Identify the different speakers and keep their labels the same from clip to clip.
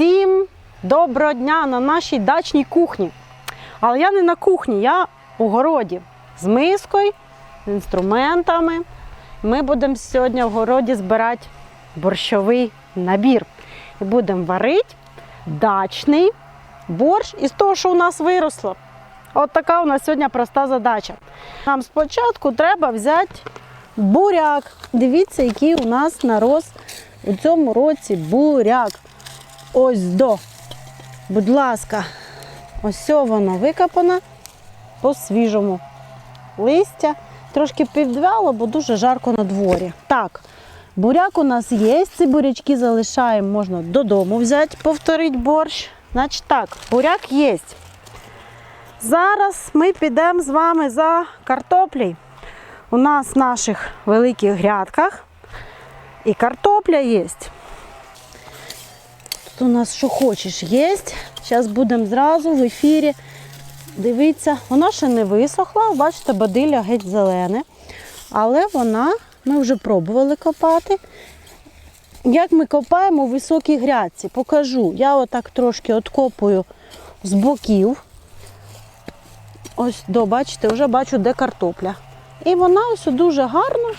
Speaker 1: Всім доброго дня на нашій дачній кухні. Але я не на кухні, я у городі з мискою, з інструментами. Ми будемо сьогодні в городі збирати борщовий набір. І будемо варити дачний борщ із того, що у нас виросло. От така у нас сьогодні проста задача. Нам спочатку треба взяти буряк. Дивіться, який у нас нарос у цьому році буряк. Ось до. Будь ласка, ось воно викопано по свіжому. Листя трошки підвяло, бо дуже жарко на дворі. Так, буряк у нас є. Ці бурячки залишаємо, можна додому взяти, повторити борщ. Значить так, буряк є. Зараз ми підемо з вами за картоплею. У нас в наших великих грядках і картопля є. Тут у нас що хочеш є. Зараз будемо зразу в ефірі дивитися. Вона ще не висохла, бачите, бадилля геть зелене. Але вона, ми вже пробували копати. Як ми копаємо у високій грядці, покажу. Я отак трошки откопую з боків. Ось до, бачите, вже бачу, де картопля. І вона ось дуже гарно.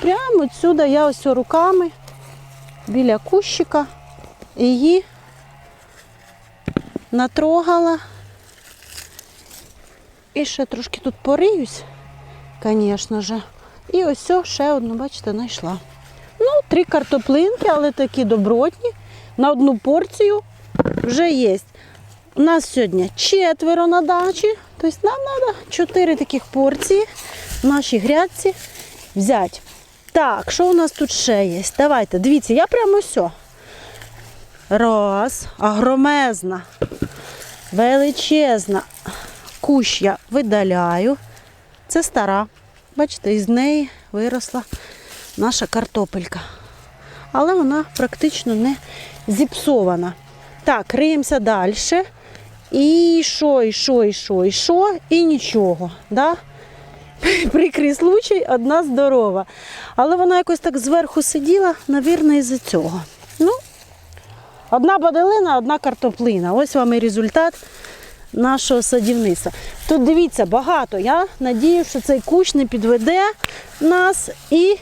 Speaker 1: Прямо відсюди я ось руками біля кущика її натрогала. І ще трошки тут пориюсь, звісно ж. І ось ще одну, бачите, знайшла. Ну, три картоплинки, але такі добротні. На одну порцію вже є. У нас сьогодні четверо на дачі, тобто нам треба чотири таких порції в нашій грядці взяти. Так, що у нас тут ще є? Давайте, дивіться, я прямо все. Раз, агромезна, величезна. Кущ я видаляю. Це стара. Бачите, із неї виросла наша картопелька. Але вона практично не зіпсована. Так, риємося далі. І що, і що, і що, і що, і нічого. Да? Прикрий случай, одна здорова. Але вона якось так зверху сиділа, навірно, із-за цього. Ну, одна баделина, одна картоплина. Ось вам і результат нашого садівництва. Тут дивіться, багато. Я надію, що цей кущ не підведе нас і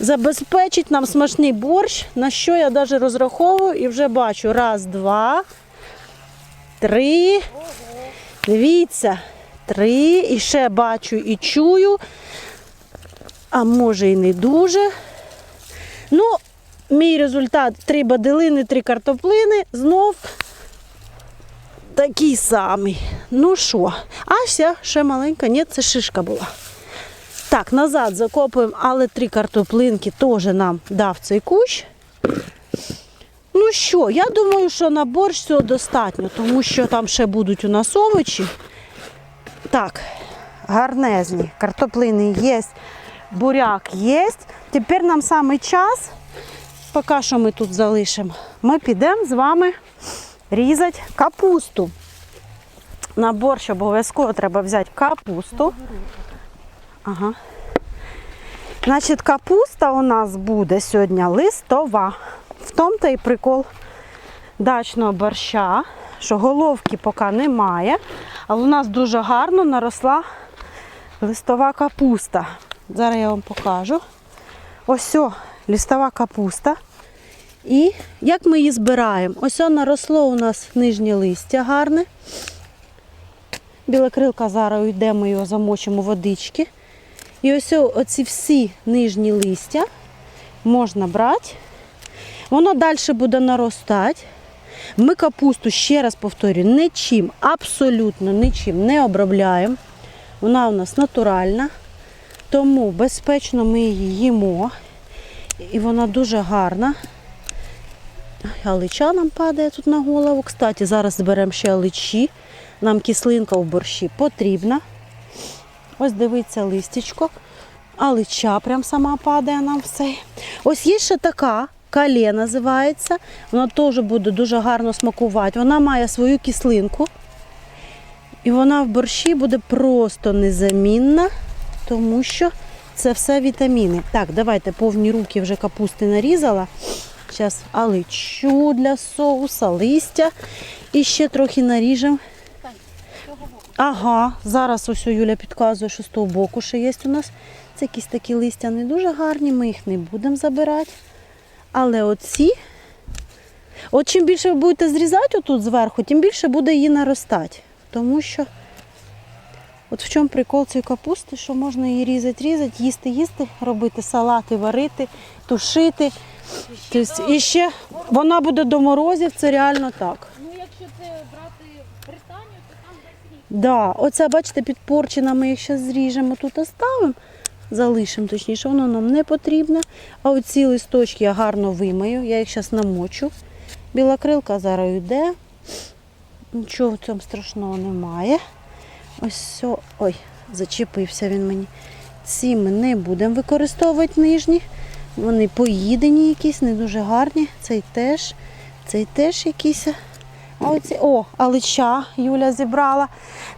Speaker 1: забезпечить нам смачний борщ, на що я навіть розраховую і вже бачу. Раз, два, три. Дивіться, три. І ще бачу і чую. А може і не дуже. Ну, мій результат три баделини, три картоплини. Знов такий самий. Ну що, а ще, ще маленька, ні, це шишка була. Так, назад закопуємо, але три картоплинки теж нам дав цей кущ. Ну що, я думаю, що на борщ цього достатньо, тому що там ще будуть у нас овочі. Так, гарнезні, картоплини є, буряк є. Тепер нам саме час, поки що ми тут залишимо, ми підемо з вами різати капусту. На борщ обов'язково треба взяти капусту. Ага. Значить, капуста у нас буде сьогодні листова. В тому та й прикол дачного борща, що головки поки немає, але у нас дуже гарно наросла листова капуста. Зараз я вам покажу. Ось о, листова капуста. І як ми її збираємо? Ось наросло у нас нижнє листя гарне. Білокрилка зараз йде, ми його замочимо водички. І ось оці всі нижні листя можна брати. Воно далі буде наростати. Ми капусту, ще раз повторюю, нічим, абсолютно нічим не обробляємо. Вона у нас натуральна, тому безпечно ми її їмо. І вона дуже гарна. Алича нам падає тут на голову. Кстати, зараз зберемо ще аличі. Нам кислинка в борщі потрібна. Ось дивиться листячко. Алича прям сама падає нам все. Ось є ще така, кале називається. Вона теж буде дуже гарно смакувати. Вона має свою кислинку. І вона в борщі буде просто незамінна, тому що це все вітаміни. Так, давайте повні руки вже капусти нарізала. Зараз аличу для соуса, листя. І ще трохи наріжемо. Ага, зараз ось Юля підказує, що з того боку ще є у нас. Це якісь такі листя не дуже гарні, ми їх не будемо забирати. Але оці, от чим більше ви будете зрізати отут зверху, тим більше буде її наростати. Тому що от в чому прикол цієї капусти, що можна її різати, різати, їсти, їсти, робити салати, варити, тушити. Тобто, і ще вона буде до морозів, це реально так.
Speaker 2: Ну, якщо це брати Британію, то там десь.
Speaker 1: Да, оце, бачите, підпорчена, ми їх зараз зріжемо, тут оставимо, залишимо, точніше, воно нам не потрібне. А оці листочки я гарно вимию, я їх зараз намочу. Біла крилка зараз йде. Нічого в цьому страшного немає. Ось все. Ой, зачепився він мені. Ці ми не будемо використовувати нижні. Вони поїдені якісь, не дуже гарні. Цей теж, цей теж якийсь. А оці, о, алича Юля зібрала.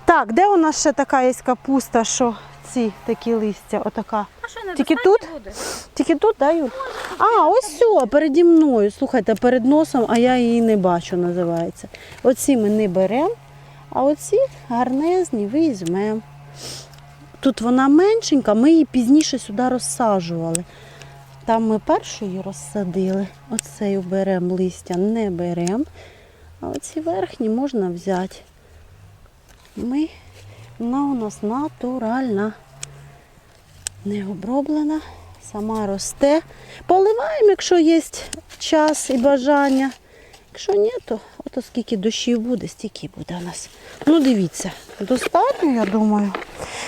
Speaker 1: Так, де у нас ще така є капуста, що ці такі листя, отака.
Speaker 2: А що, не
Speaker 1: Тільки тут?
Speaker 2: буде?
Speaker 1: Тільки тут, да, Юль? А, ось все, переді мною. Слухайте, перед носом, а я її не бачу, називається. Оці ми не беремо, а оці гарнезні візьмемо. Тут вона меншенька, ми її пізніше сюди розсаджували. Там ми першу її розсадили. Оцею беремо листя, не беремо. А оці верхні можна взяти. Ми, вона у нас натуральна, не оброблена, сама росте. Поливаємо, якщо є час і бажання. Якщо ні, то ото скільки дощів буде, стільки буде у нас. Ну, дивіться, достатньо, я думаю.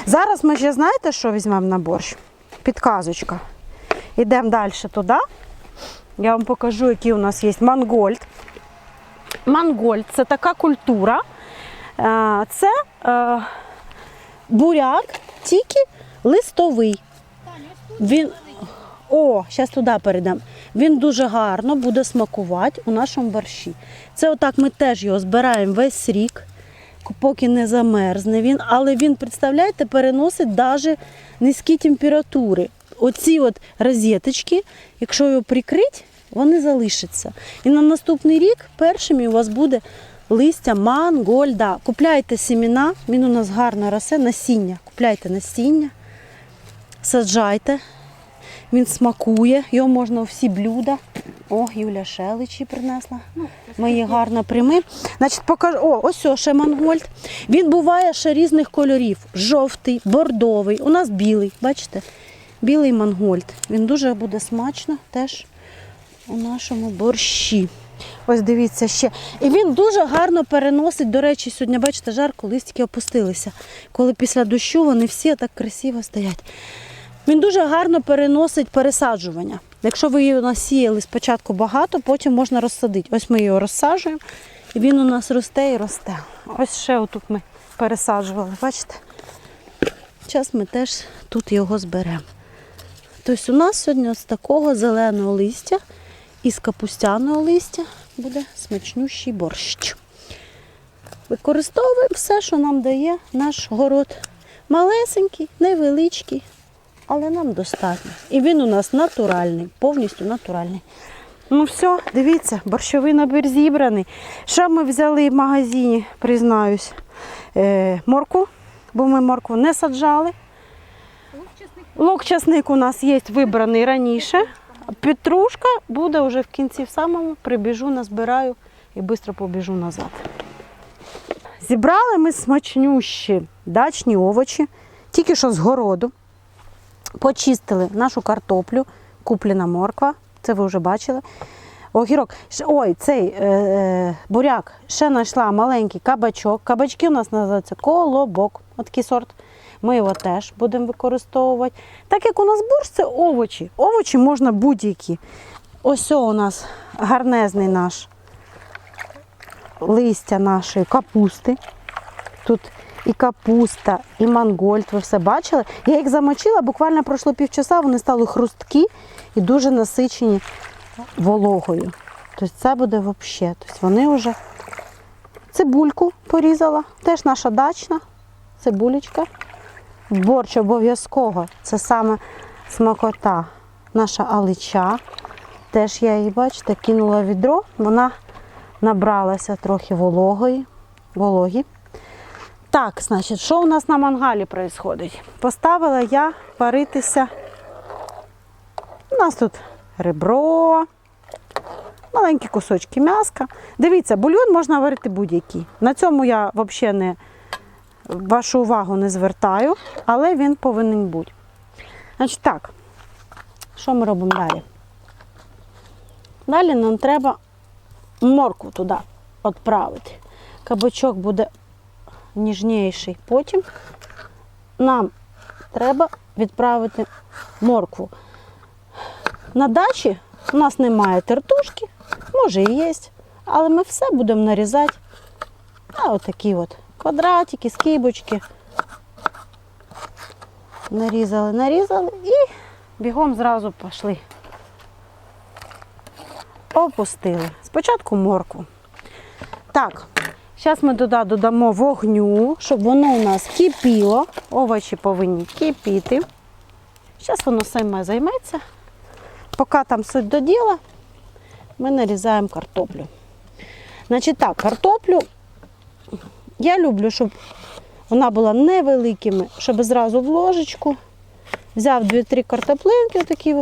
Speaker 1: Зараз ми ще знаєте, що візьмемо на борщ? Підказочка. Йдемо далі туди. Я вам покажу, які у нас є мангольд. Мангольд це така культура. Е, Це е, буряк, тільки листовий. Він, о, зараз туди перейдемо. Він дуже гарно буде смакувати у нашому борщі. Це отак ми теж його збираємо весь рік, поки не замерзне він. Але він, представляєте, переносить навіть низькі температури. Оці от розеточки, якщо його прикрити, вони залишаться. І на наступний рік першим у вас буде листя мангольда. Купляйте семена, він у нас гарно росте, насіння. Купляйте насіння, саджайте. Він смакує, його можна у всі блюда. О, Юля шеличі принесла. Ми її гарно приймемо. Значить, покажу. О, ось о, ще мангольд. Він буває ще різних кольорів: жовтий, бордовий. У нас білий, бачите? Білий мангольд. Він дуже буде смачно теж у нашому борщі. Ось дивіться ще. І він дуже гарно переносить, до речі, сьогодні, бачите, жарко, листики опустилися. Коли після дощу вони всі так красиво стоять. Він дуже гарно переносить пересаджування. Якщо ви його насіяли спочатку багато, потім можна розсадити. Ось ми його розсаджуємо, і він у нас росте і росте. Ось ще отут ми пересаджували, бачите? Зараз ми теж тут його зберемо. Тобто у нас сьогодні з такого зеленого листя і з капустяного листя буде смачнющий борщ. Використовуємо все, що нам дає наш город. Малесенький, невеличкий, але нам достатньо. І він у нас натуральний, повністю натуральний. Ну все, дивіться, борщовий набір зібраний. Що ми взяли в магазині, признаюсь, е, морку, бо ми моркву не саджали.
Speaker 2: Лук-чесник.
Speaker 1: Лук часник у нас є вибраний раніше. Петрушка буде вже в кінці в самому. Прибіжу, назбираю і швидко побіжу назад. Зібрали ми смачнющі дачні овочі, тільки що з городу. Почистили нашу картоплю, куплена морква, це ви вже бачили. Огірок, ой, цей е, е, буряк, ще знайшла маленький кабачок. Кабачки у нас називаються колобок, отакий сорт. Ми його теж будемо використовувати. Так як у нас борщ, це овочі. Овочі можна будь-які. Ось у нас гарнезний наш листя нашої капусти. Тут і капуста, і мангольд, ви все бачили. Я їх замочила, буквально пройшло півчаса, вони стали хрусткі і дуже насичені вологою. Тобто це буде взагалі. Тобто вони вже цибульку порізала, теж наша дачна цибулечка. Борщ обов'язково, це саме смакота, наша алича. Теж я її, бачите, кинула відро, вона набралася трохи вологої, вологі. Так, значить, що у нас на мангалі відбувається? Поставила я варитися. У нас тут ребро, маленькі кусочки м'яска. Дивіться, бульйон можна варити будь-який. На цьому я взагалі не вашу увагу не звертаю, але він повинен бути. Значить так, що ми робимо далі? Далі нам треба моркву туди відправити. Кабачок буде ніжніший. Потім нам треба відправити моркву. На дачі у нас немає тертушки, може і є, але ми все будемо нарізати на отакі от квадратики, скибочки. Нарізали, нарізали і бігом зразу пішли. Опустили. Спочатку моркву. Так, зараз ми туди додамо вогню, щоб воно у нас кипіло. Овочі повинні кипіти. Зараз воно саме займеться. Поки там суть до діла, ми нарізаємо картоплю. Значить так, картоплю я люблю, щоб вона була невеликими, щоб зразу в ложечку. Взяв 2-3 картоплинки, отакі,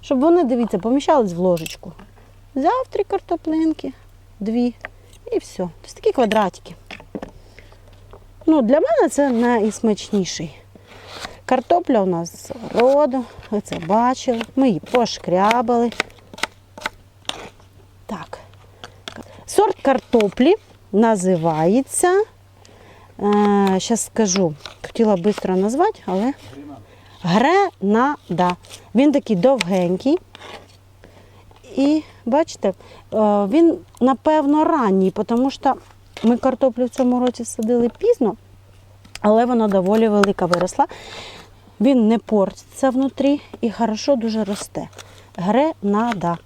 Speaker 1: щоб вони, дивіться, поміщались в ложечку. Взяв три картоплинки, дві і все. Тобто такі квадратики. Ну, для мене це найсмачніший. Картопля у нас з роду, ви це бачили. Ми її пошкрябали. Так. Сорт картоплі називається. Зараз скажу, хотіла швидко назвати, але гренада. Він такий довгенький. І бачите, е, він напевно ранній, тому що ми картоплю в цьому році садили пізно, але вона доволі велика виросла. Він не портиться внутрі і хорошо дуже росте. Гренада.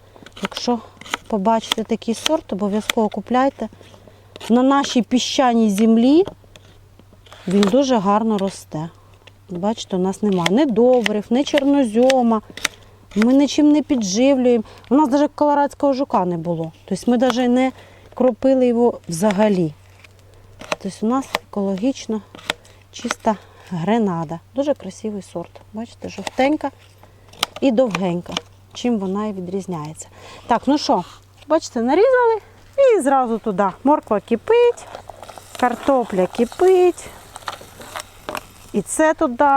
Speaker 1: Якщо побачите такий сорт, обов'язково купляйте. На нашій піщаній землі він дуже гарно росте. Бачите, у нас немає ні добрив, ні чорнозьома. Ми нічим не підживлюємо. У нас навіть колорадського жука не було. Тобто ми навіть не кропили його взагалі. Тобто у нас екологічно чиста гренада. Дуже красивий сорт. Бачите, жовтенька і довгенька. Чим вона і відрізняється. Так, ну що, бачите, нарізали і зразу туди. Морква кипить, картопля кипить. І це туди,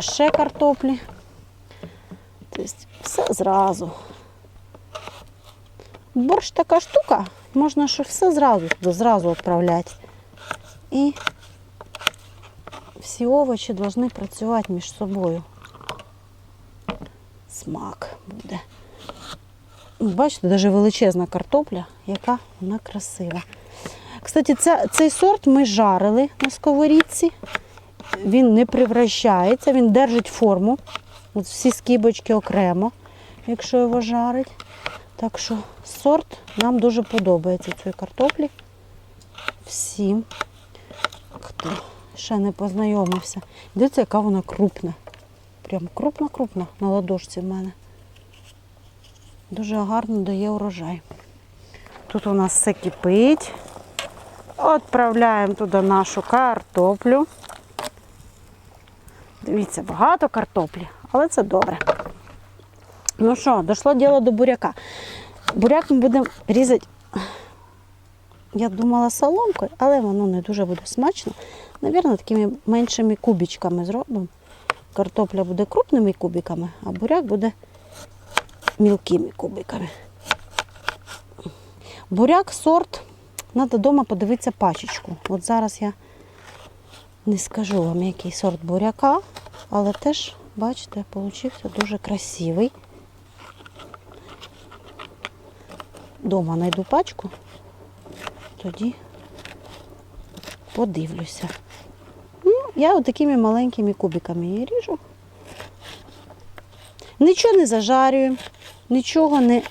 Speaker 1: ще картоплі. Тобто все зразу. Борщ така штука, можна що все зразу туди, зразу відправляти. І всі овочі повинні працювати між собою. Смак буде. Бачите, навіть величезна картопля, яка вона красива. Кстати, ця, цей сорт ми жарили на сковорідці. Він не превращається, він держить форму. От всі скибочки окремо, якщо його жарить. Так що сорт нам дуже подобається цієї картоплі. Всім, хто ще не познайомився. Дивіться, яка вона крупна. Прям крупна-крупна на ладошці в мене. Дуже гарно дає урожай. Тут у нас все кипить. Відправляємо туди нашу картоплю. Дивіться, багато картоплі, але це добре. Ну що, дійшло діло до буряка. Буряк ми будемо різати, я думала, соломкою, але воно не дуже буде смачно. Навірно, такими меншими кубічками зробимо. Картопля буде крупними кубиками, а буряк буде мілкими кубиками. Буряк сорт, треба вдома подивитися пачечку. От зараз я не скажу вам, який сорт буряка, але теж, бачите, получився дуже красивий. Дома знайду пачку, тоді подивлюся. Ну, я отакими маленькими кубиками її ріжу. Нічого не зажарюємо, нічого не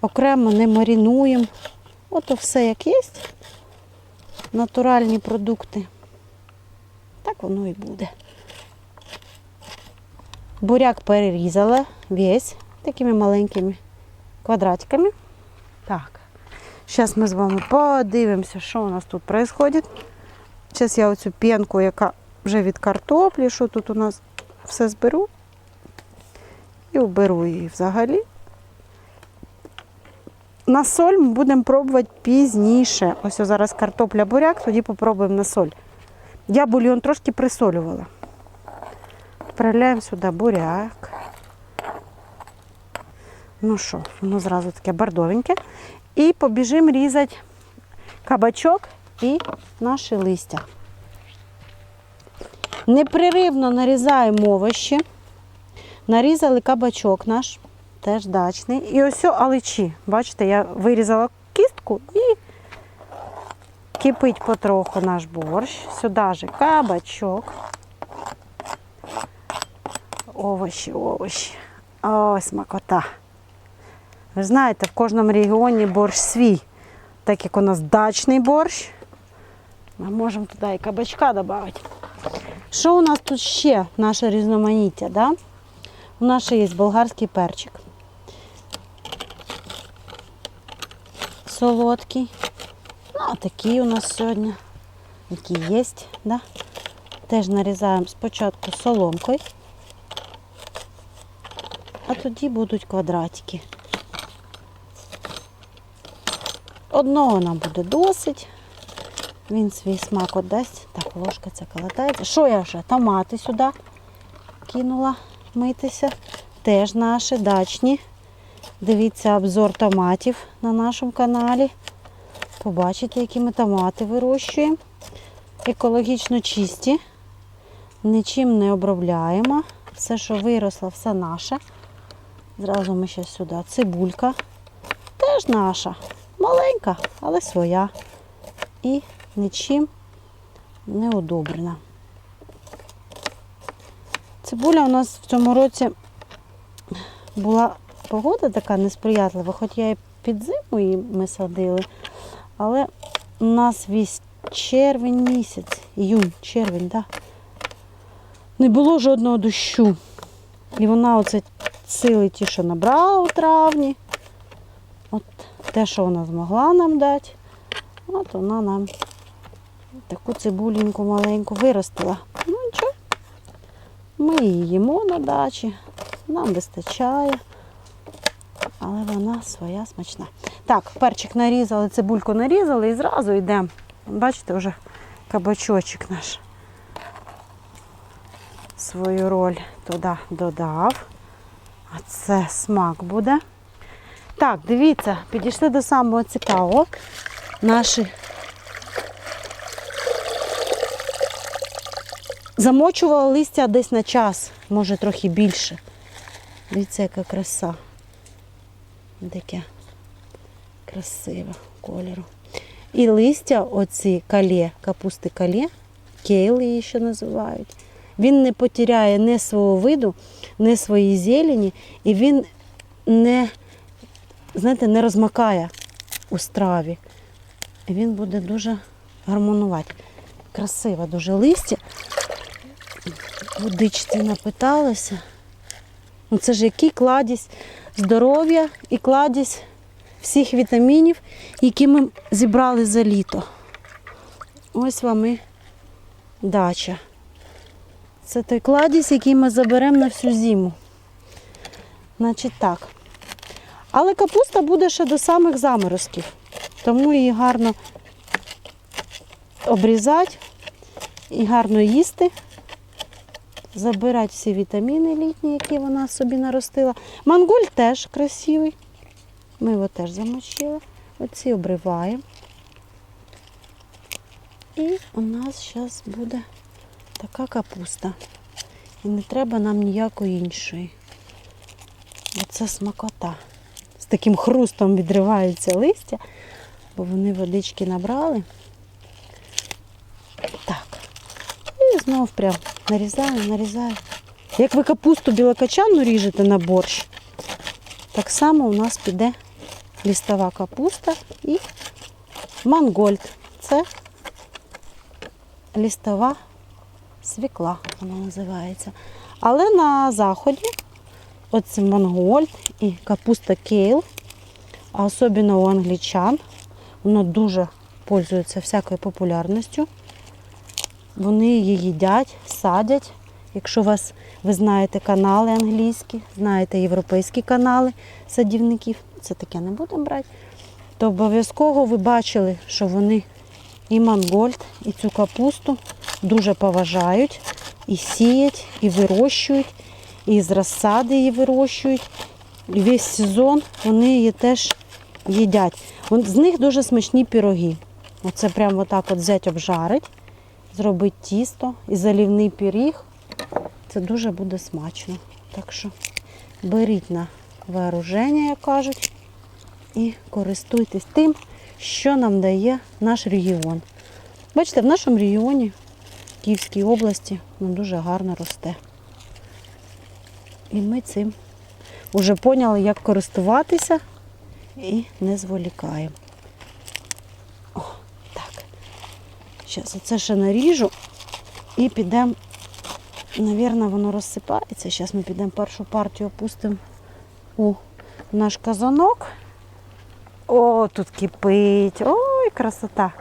Speaker 1: окремо не марінуємо. Ото все як є. Натуральні продукти. Так воно і буде. Буряк перерізала весь. такими маленькими квадратиками. Так. Зараз ми з вами подивимося, що у нас тут відбувається. Зараз я оцю п'янку, яка вже від картоплі, що тут у нас все зберу. І уберу її взагалі. На соль ми будемо пробувати пізніше. Ось зараз картопля буряк, тоді попробуємо на соль. Я бульйон трошки присолювала. Вправляємо сюди буряк. Ну що, воно зразу таке бордовеньке. І побіжимо різати кабачок і наші листя. Непреривно нарізаємо овочі. Нарізали кабачок наш, теж дачний. І ось аличі. Бачите, я вирізала кістку і кипить потроху наш борщ. Сюди же кабачок. Овочі, овочі. Ой, смакота. Ви знаєте, в кожному регіоні борщ свій. Так як у нас дачний борщ, ми можемо туди і кабачка додати. Що у нас тут ще наше різноманіття? Да? У нас ще є болгарський перчик. Солодкий. Ну, а такий у нас сьогодні. Який є, да? Теж нарізаємо спочатку соломкою, а тоді будуть квадратики. Одного нам буде досить. Він свій смак отдасть. Так, ложка ця колотається. Що я вже? Томати сюди кинула митися. Теж наші дачні. Дивіться обзор томатів на нашому каналі. Побачите, які ми томати вирощуємо. Екологічно чисті. Нічим не обробляємо. Все, що виросло, все наше. Зразу ми ще сюди. Цибулька. Теж наша. Маленька, але своя. І нічим не удобрена. Цибуля у нас в цьому році була погода така несприятлива, хоч я і під зиму її ми садили, але у нас весь червень місяць, іюнь, червень, да? не було жодного дощу. І вона оце сили ті, що набрала у травні. От те, що вона змогла нам дати, от вона нам таку цибуліньку маленьку виростила. Ну нічого. Ми її їмо на дачі, нам вистачає, але вона своя смачна. Так, перчик нарізали, цибульку нарізали і зразу йдемо. Бачите, вже кабачочок наш свою роль туди додав. А це смак буде. Так, дивіться, підійшли до самого цікавого. Наші замочувала листя десь на час, може трохи більше. Дивіться, яка краса. Таке красиве кольору. І листя, оці калє, капусти калє, кейл її ще називають. Він не потеряє ні свого виду, ні своєї зелені, і він не, знаєте, не розмакає у страві. І він буде дуже гармонувати. Красиве дуже листя. Водичці напиталася. Ну, Це ж який кладість здоров'я і кладість всіх вітамінів, які ми зібрали за літо. Ось вам і дача. Це той кладість, який ми заберемо на всю зиму. Значить так. Але капуста буде ще до самих заморозків. Тому її гарно обрізати і гарно їсти. Забирати всі вітаміни літні, які вона собі наростила. Мангуль теж красивий. Ми його теж замочили. Оці обриваємо. І у нас зараз буде така капуста. І не треба нам ніякої іншої. Оце смакота. З таким хрустом відриваються листя, бо вони водички набрали. Так. І знов прям нарізаю, нарізаю. Як ви капусту білокачану ріжете на борщ, так само у нас піде лістова капуста і мангольд. Це лістова свікла, вона називається. Але на заході Оце Монгольд і капуста кейл. А особливо у англічан. Воно дуже пользується всякою популярністю. Вони її їдять, садять. Якщо вас ви знаєте канали англійські, знаєте європейські канали садівників, це таке не будемо брати, то обов'язково ви бачили, що вони і мангольд, і цю капусту дуже поважають, і сіють, і вирощують, і з розсади її вирощують. Весь сезон вони її теж їдять. З них дуже смачні пироги. Оце прямо отак от взять обжарить, зробить тісто і залівний пиріг. Це дуже буде смачно. Так що беріть на вооруження, як кажуть, і користуйтесь тим, що нам дає наш регіон. Бачите, в нашому регіоні, Київській області, воно дуже гарно росте. І ми цим вже поняли, як користуватися і не зволікаємо. О, так. Зараз оце ще наріжу і підемо, Навірно, воно розсипається. Зараз ми підемо першу партію опустимо у наш казанок. О, тут кипить. Ой, красота.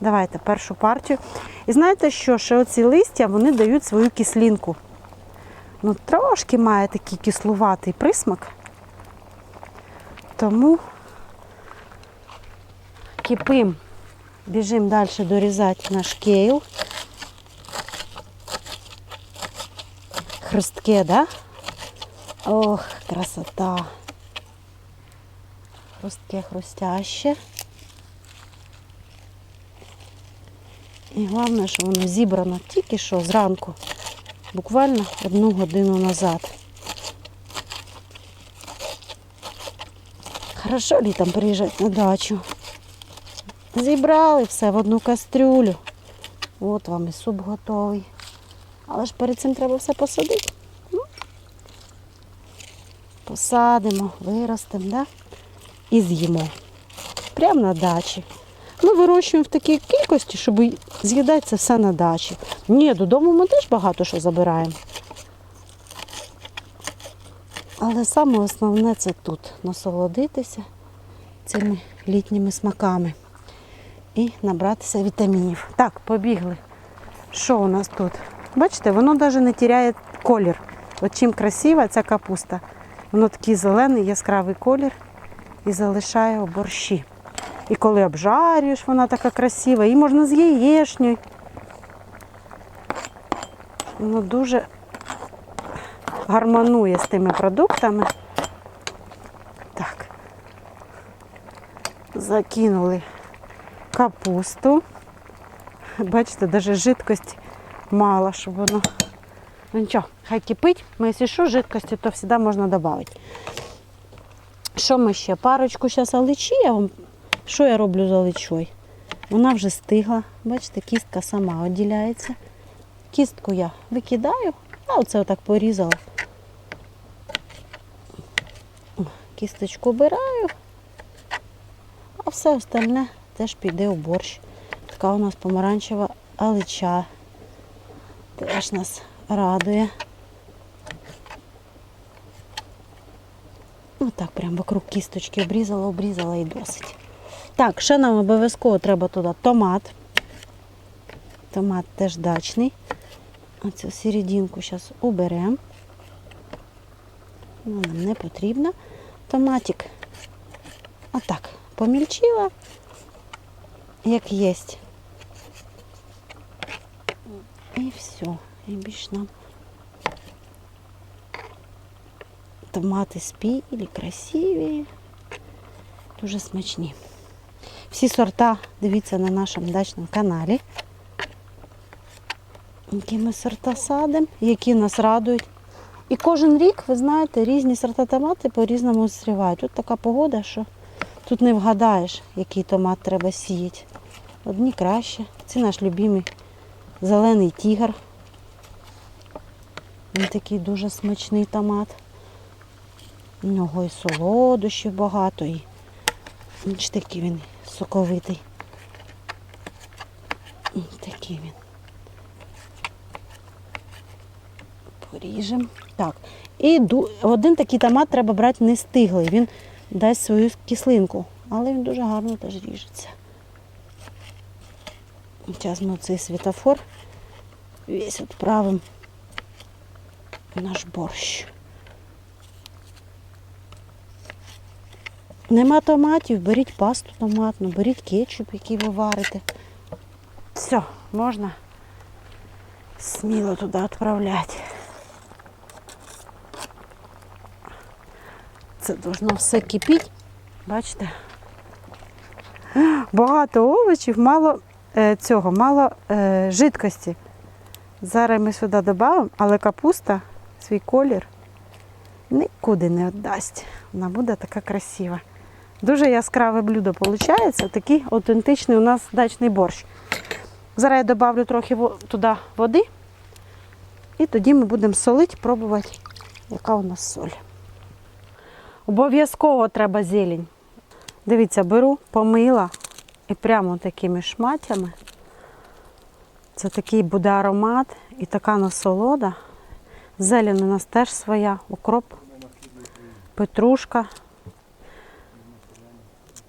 Speaker 1: Давайте першу партію. І знаєте що? Ще оці листя вони дають свою кислинку. Ну, трошки має такий кислуватий присмак. Тому кипим. Біжимо далі дорізати наш кейл. Хрустке, да? Ох, красота. Хрустке, хрустяще. І головне, що воно зібрано тільки що зранку, буквально одну годину назад. Хорошо літом приїжджати на дачу. Зібрали все в одну кастрюлю. От вам і суп готовий. Але ж перед цим треба все посадити. Ну, посадимо, виростемо, да? і з'їмо. Прямо на дачі. Ми вирощуємо в такій кількості, щоб з'їдати це все на дачі. Ні, додому ми теж багато що забираємо. Але саме основне це тут насолодитися цими літніми смаками і набратися вітамінів. Так, побігли. Що у нас тут? Бачите, воно навіть не тіряє колір. От чим красива ця капуста. Воно такий зелений, яскравий колір і залишає борщі. І коли обжарюєш, вона така красива, і можна з яєчнею. Воно дуже гармонує з тими продуктами. Так. Закинули капусту. Бачите, навіть жидкості мало, щоб воно. Ну нічого, хай кипить. Ми, якщо що, жидкості, то завжди можна додати. Що ми ще? Парочку зараз аличі. Я вам... Що я роблю з аличою? Вона вже стигла. Бачите, кістка сама відділяється. Кістку я викидаю, а оце отак порізала. Кісточку обираю, а все остальне теж піде у борщ. Така у нас помаранчева алича. Теж нас радує. Отак прям вокруг кісточки обрізала, обрізала і досить. Так, ще нам обов'язково треба туди томат. Томат теж дачний. Оцю серединку зараз уберемо. Вона нам не потрібна. Томатик. Отак, помільчила, як є. І все. І більш нам томати спілі, красиві, дуже смачні. Всі сорта дивіться на нашому дачному каналі. Які ми сорта садимо, які нас радують. І кожен рік, ви знаєте, різні сорта томати по-різному зрівають. Тут така погода, що тут не вгадаєш, який томат треба сіяти. Одні краще. Це наш любимий зелений тігр. Він такий дуже смачний томат. У нього і солодощів багато, і бачите, він соковитий. Такий він. Поріжемо. Так. І один такий томат треба брати не стиглий. Він дасть свою кислинку. Але він дуже гарно теж ріжеться. Зараз ми цей світофор весь відправимо в наш борщ. Нема томатів, беріть пасту томатну, беріть кетчуп, який ви варите. Все, можна сміло туди відправляти. Це должно все кипіти. Бачите? Багато овочів, мало е, цього, мало е, жидкості. Зараз ми сюди додамо, але капуста свій колір нікуди не віддасть. Вона буде така красива. Дуже яскраве блюдо виходить. Такий аутентичний у нас дачний борщ. Зараз я додавлю трохи туди води. І тоді ми будемо солити, пробувати, яка у нас соль. Обов'язково треба зелень. Дивіться, беру, помила і прямо такими шматями. Це такий буде аромат і така насолода. Зелень у нас теж своя, укроп, петрушка.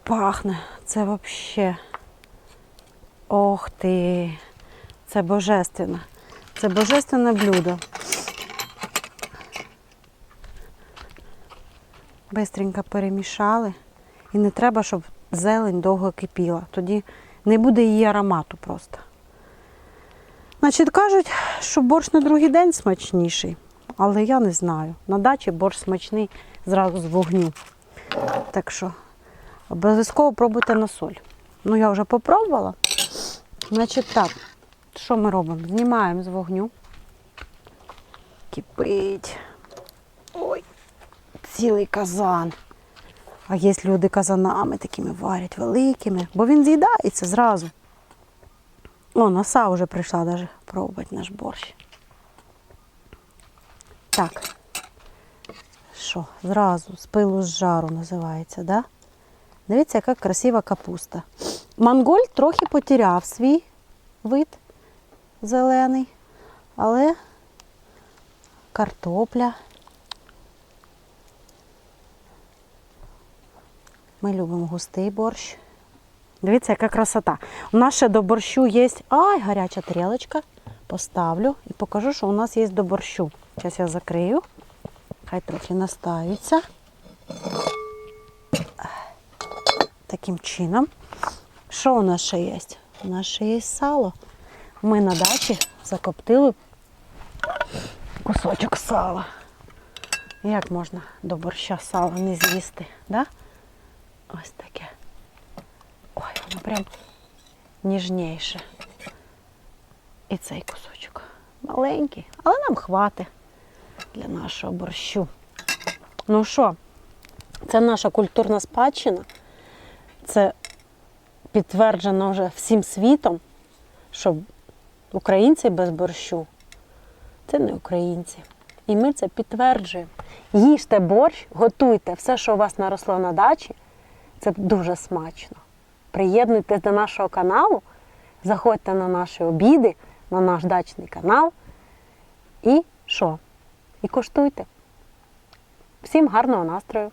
Speaker 1: Пахне. Це взагалі. Ох ти! Це божественне. Це божественне блюдо. Бистренько перемішали. І не треба, щоб зелень довго кипіла. Тоді не буде її аромату просто. Значить, кажуть, що борщ на другий день смачніший, але я не знаю. На дачі борщ смачний зразу з вогню. Так що обов'язково пробуйте на соль. Ну, я вже попробувала. Значить так, що ми робимо? Знімаємо з вогню. Кипить. Ой, цілий казан. А є люди казанами такими варять, великими, бо він з'їдається зразу. О, носа вже прийшла навіть пробувати наш борщ. Так. Що, зразу, з пилу з жару називається, да? Дивіться, яка красива капуста. Манголь трохи потеряв свій вид зелений, але картопля. Ми любимо густий борщ. Дивіться, яка красота. У нас ще до борщу є. Ай, гаряча тарілочка. Поставлю і покажу, що у нас є до борщу. Зараз я закрию. Хай трохи настаються. Таким чином. Що у нас ще є? У нас ще є сало. Ми на дачі закоптили кусочок сала. Як можна до борща сала не з'їсти? Да? Ось таке. Ой, воно прям ніжніше. І цей кусочок. Маленький, але нам хватить для нашого борщу. Ну що, це наша культурна спадщина. Це підтверджено вже всім світом, що українці без борщу це не українці. І ми це підтверджуємо. Їжте борщ, готуйте все, що у вас наросло на дачі. Це дуже смачно. Приєднуйтесь до нашого каналу, заходьте на наші обіди, на наш дачний канал. І що? І коштуйте. Всім гарного настрою!